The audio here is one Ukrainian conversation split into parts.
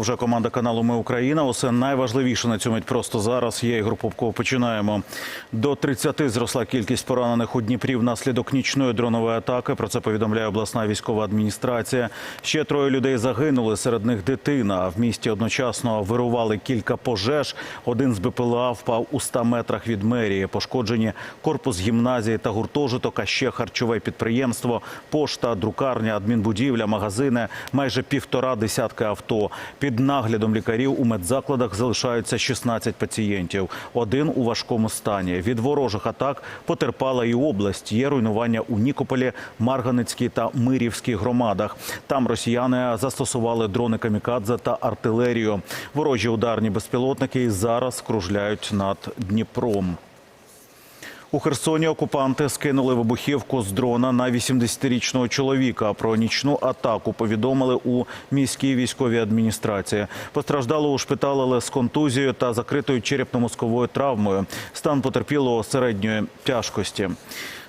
Вже команда каналу Ми Україна. Усе найважливіше на цьому просто зараз. Я Ігор Попков. Починаємо. До 30 зросла кількість поранених у Дніпрі внаслідок нічної дронової атаки. Про це повідомляє обласна військова адміністрація. Ще троє людей загинули. Серед них дитина. В місті одночасно вирували кілька пожеж. Один з БПЛА впав у 100 метрах від мерії. Пошкоджені корпус гімназії та гуртожиток, а ще харчове підприємство, пошта, друкарня, адмінбудівля, магазини, майже півтора десятка авто. Під наглядом лікарів у медзакладах залишаються 16 пацієнтів. Один у важкому стані. Від ворожих атак потерпала і область. Є руйнування у Нікополі, Марганицькій та Мирівській громадах. Там росіяни застосували дрони камікадзе та артилерію. Ворожі ударні безпілотники зараз кружляють над Дніпром. У Херсоні окупанти скинули вибухівку з дрона на 80-річного чоловіка. Про нічну атаку повідомили у міській військовій адміністрації. Постраждало ушпиталили з контузією та закритою черепно-мозковою травмою. Стан потерпілого середньої тяжкості.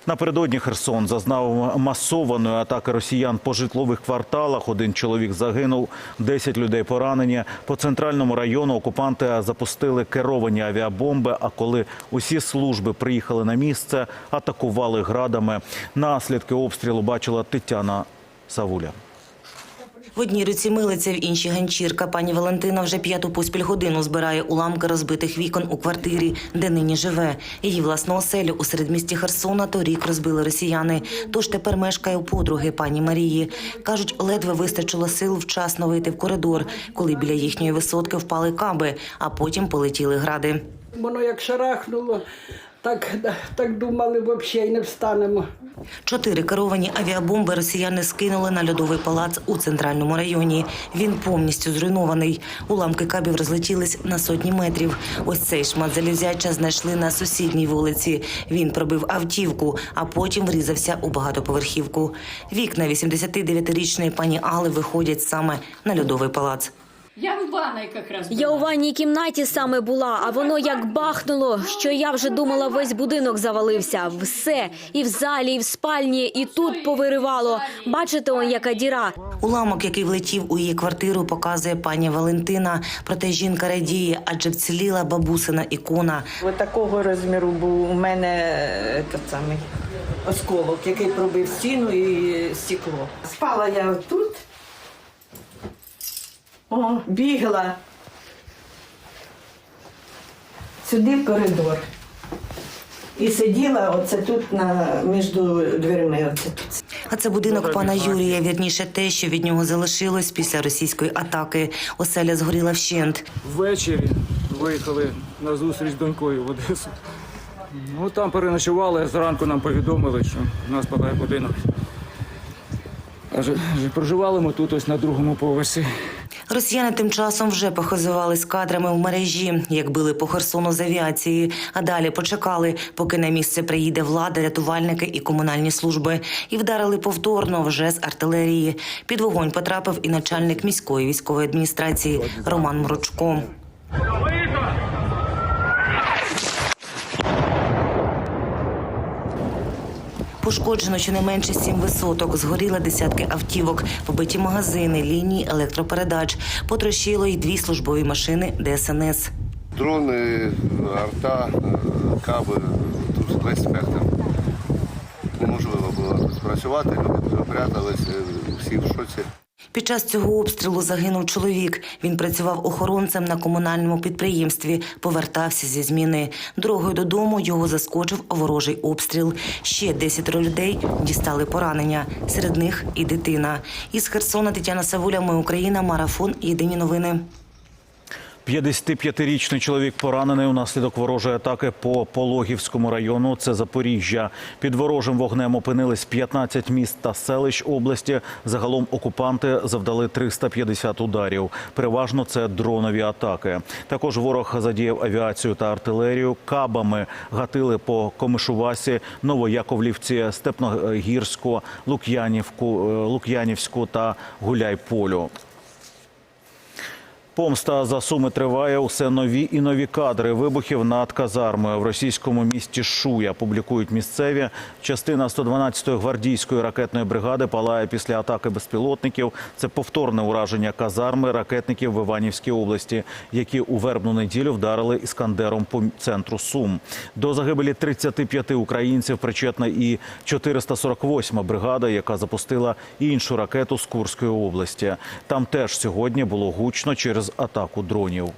Напередодні Херсон зазнав масованої атаки росіян по житлових кварталах. Один чоловік загинув, 10 людей поранені. По центральному району окупанти запустили керовані авіабомби. А коли усі служби приїхали на місце, атакували градами. Наслідки обстрілу бачила Тетяна Савуля. В одній руці милиця, в іншій ганчірка. Пані Валентина вже п'яту поспіль годину збирає уламки розбитих вікон у квартирі, де нині живе. Її власну оселю у середмісті Херсона торік розбили росіяни. Тож тепер мешкає у подруги пані Марії. Кажуть, ледве вистачило сил вчасно вийти в коридор, коли біля їхньої висотки впали каби, а потім полетіли гради. Воно як шарахнуло, так, так думали, взагалі не встанемо. Чотири керовані авіабомби росіяни скинули на льодовий палац у центральному районі. Він повністю зруйнований. Уламки кабів розлетілись на сотні метрів. Ось цей шмат залізяча знайшли на сусідній вулиці. Він пробив автівку, а потім врізався у багатоповерхівку. Вікна 89-річної пані Али виходять саме на льодовий палац. Я в ванной как раз Я у ванній кімнаті саме була, а воно як бахнуло, що я вже думала, весь будинок завалився. Все і в залі, і в спальні, і тут повиривало. Бачите, он яка діра. Уламок, який влетів у її квартиру, показує пані Валентина. Проте жінка радіє, адже вціліла бабусина ікона. Ось такого розміру був у мене е, тот самий осколок, який пробив стіну і стекло. Спала я тут. О, бігла. Сюди в коридор. І сиділа оце тут на, між дверима. Оце тут. А це будинок пана Юрія. Вірніше те, що від нього залишилось після російської атаки. Оселя згоріла вщент. Ввечері виїхали на зустріч з донькою в Одесу. Ну там переночували, зранку нам повідомили, що в нас палає будинок. Каже, проживали ми тут ось на другому поверсі. Росіяни тим часом вже похизувались кадрами в мережі, як били по Херсону з авіації. А далі почекали, поки на місце приїде влада, рятувальники і комунальні служби, і вдарили повторно вже з артилерії. Під вогонь потрапив і начальник міської військової адміністрації Роман Мрочко. Пошкоджено щонайменше сім висоток, згоріли десятки автівок, побиті магазини, лінії електропередач, потрощило й дві службові машини ДСНС. Дрони, арта, каби, весь спектр. Неможливо було спрацювати, люди пряталися, всі в шоці. Під час цього обстрілу загинув чоловік. Він працював охоронцем на комунальному підприємстві, повертався зі зміни. Дорогою додому його заскочив ворожий обстріл. Ще десятеро людей дістали поранення. Серед них і дитина. Із Херсона Тетяна Савуля, Ми Україна, марафон. Єдині новини. 55-річний чоловік поранений унаслідок ворожої атаки по Пологівському району. Це Запоріжжя. Під ворожим вогнем опинились 15 міст та селищ області. Загалом окупанти завдали 350 ударів. Переважно це дронові атаки. Також ворог задіяв авіацію та артилерію. Кабами гатили по Комишувасі, Новояковлівці, Степногірську, Лук'янівку, е, Лук'янівську та Гуляйполю. Помста за суми триває. Усе нові і нові кадри вибухів над казармою в російському місті Шуя. Публікують місцеві. Частина 112-ї гвардійської ракетної бригади палає після атаки безпілотників. Це повторне ураження казарми ракетників в Іванівській області, які у вербну неділю вдарили іскандером по центру Сум. До загибелі 35 українців причетна і 448 бригада, яка запустила іншу ракету з Курської області. Там теж сьогодні було гучно через атаку дронів.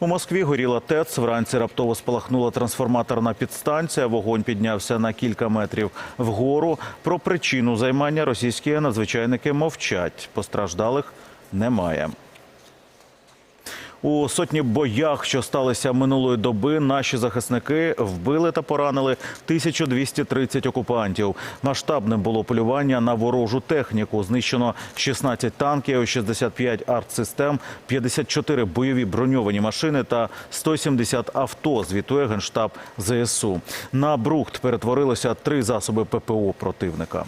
У Москві горіла ТЕЦ. Вранці раптово спалахнула трансформаторна підстанція. Вогонь піднявся на кілька метрів вгору. Про причину займання російські надзвичайники мовчать. Постраждалих немає. У сотні боях, що сталися минулої доби, наші захисники вбили та поранили 1230 окупантів. Масштабним було полювання на ворожу техніку. Знищено 16 танків, 65 артсистем, 54 бойові броньовані машини та 170 авто. Звітує генштаб ЗСУ. На брухт перетворилося три засоби ППО противника.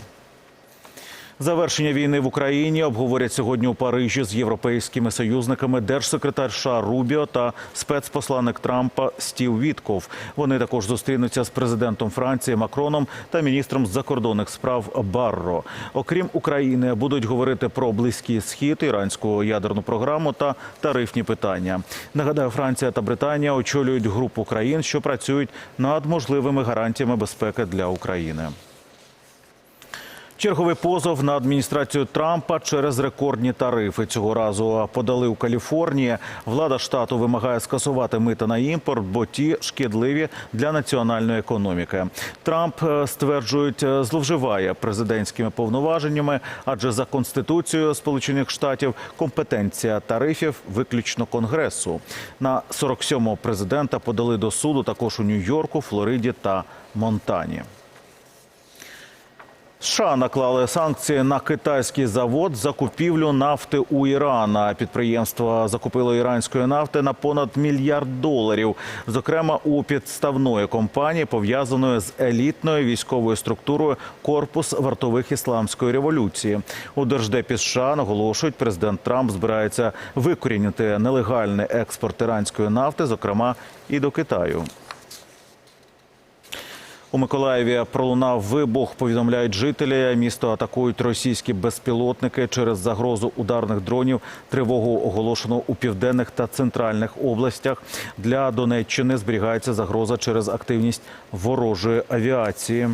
Завершення війни в Україні обговорять сьогодні у Парижі з європейськими союзниками держсекретар США Рубіо та спецпосланник Трампа Стів Вітков. Вони також зустрінуться з президентом Франції Макроном та міністром закордонних справ Барро. Окрім України, будуть говорити про близький схід, іранську ядерну програму та тарифні питання. Нагадаю, Франція та Британія очолюють групу країн, що працюють над можливими гарантіями безпеки для України. Черговий позов на адміністрацію Трампа через рекордні тарифи. Цього разу подали у Каліфорнії. Влада штату вимагає скасувати мита на імпорт, бо ті шкідливі для національної економіки. Трамп е, стверджують, е, зловживає президентськими повноваженнями, адже за конституцією Сполучених Штатів компетенція тарифів виключно конгресу. На 47-го президента подали до суду також у Нью-Йорку, Флориді та Монтані. США наклали санкції на китайський завод за купівлю нафти у Ірана. Підприємство закупило іранської нафти на понад мільярд доларів, зокрема у підставної компанії, пов'язаної з елітною військовою структурою Корпус вартових ісламської революції. У держдепі США наголошують, президент Трамп збирається викорінити нелегальний експорт іранської нафти, зокрема і до Китаю. У Миколаєві пролунав вибух. Повідомляють жителі. Місто атакують російські безпілотники через загрозу ударних дронів. Тривогу оголошено у південних та центральних областях. Для Донеччини зберігається загроза через активність ворожої авіації.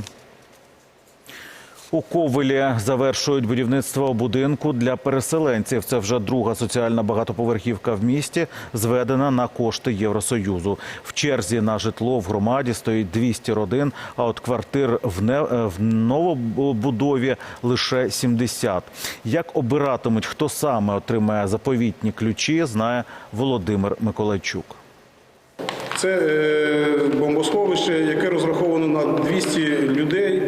У Ковелі завершують будівництво будинку для переселенців. Це вже друга соціальна багатоповерхівка в місті, зведена на кошти Євросоюзу. В черзі на житло в громаді стоїть 200 родин, а от квартир в, не... в новобудові лише 70. Як обиратимуть, хто саме отримає заповітні ключі, знає Володимир Миколайчук. Це е, бомбосховище, яке розраховано на 200 людей.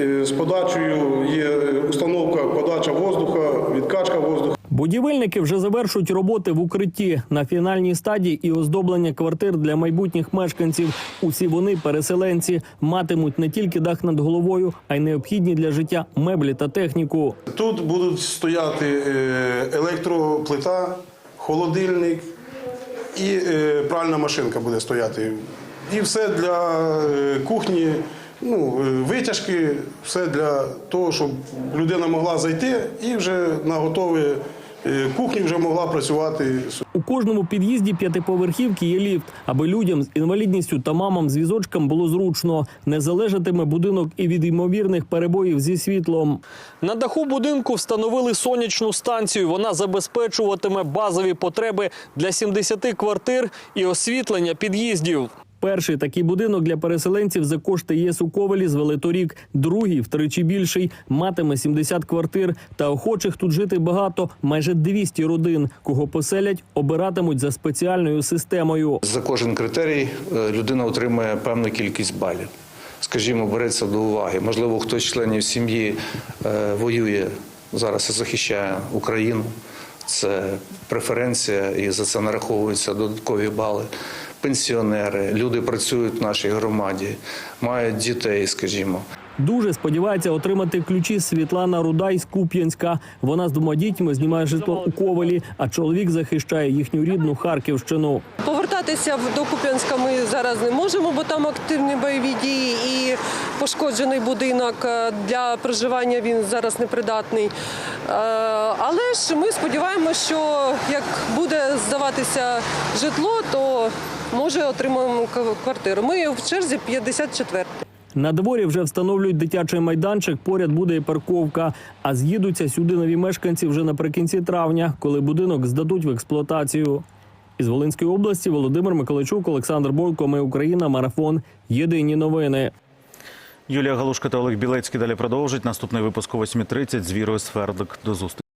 Е, З подачею є установка подача воздуха, відкачка воздуха. Будівельники вже завершують роботи в укритті на фінальній стадії і оздоблення квартир для майбутніх мешканців. Усі вони, переселенці, матимуть не тільки дах над головою, а й необхідні для життя меблі та техніку. Тут будуть стояти е, електроплита, холодильник і е, пральна машинка буде стояти. І все для е, кухні, ну, е, витяжки, все для того, щоб людина могла зайти і вже на готові е, кухні вже могла працювати. У кожному під'їзді п'ятиповерхівки є ліфт, аби людям з інвалідністю та мамам з візочком було зручно. Не залежатиме будинок і від ймовірних перебоїв зі світлом. На даху будинку встановили сонячну станцію. Вона забезпечуватиме базові потреби для 70 квартир і освітлення під'їздів. Перший такий будинок для переселенців за кошти ЄС у Ковелі звели торік. Другий, втричі більший, матиме 70 квартир. Та охочих тут жити багато, майже 200 родин. Кого поселять, обиратимуть за спеціальною системою. За кожен критерій е, людина отримує певну кількість балів. Скажімо, береться до уваги. Можливо, хтось з членів сім'ї е, воює зараз і захищає Україну. Це преференція, і за це нараховуються додаткові бали. Пенсіонери, люди працюють в нашій громаді, мають дітей, скажімо. Дуже сподівається отримати ключі Світлана Рудай з Куп'янська. Вона з двома дітьми знімає житло у Ковалі, а чоловік захищає їхню рідну Харківщину. Повертатися в- до Куп'янська ми зараз не можемо, бо там активні бойові дії і пошкоджений будинок е, для проживання він зараз непридатний. Е, Але ж ми сподіваємося, що як буде здаватися житло, то може отримаємо квартиру. Ми в черзі 54. На дворі вже встановлюють дитячий майданчик. Поряд буде і парковка. А з'їдуться сюди нові мешканці вже наприкінці травня, коли будинок здадуть в експлуатацію. Із Волинської області Володимир Миколайчук, Олександр Бойко. Ми Україна. Марафон. Єдині новини. Юлія Галушка та Олег Білецький далі продовжать. Наступний випуск о 8.30 з Вірою Свердлик. До зустрічі.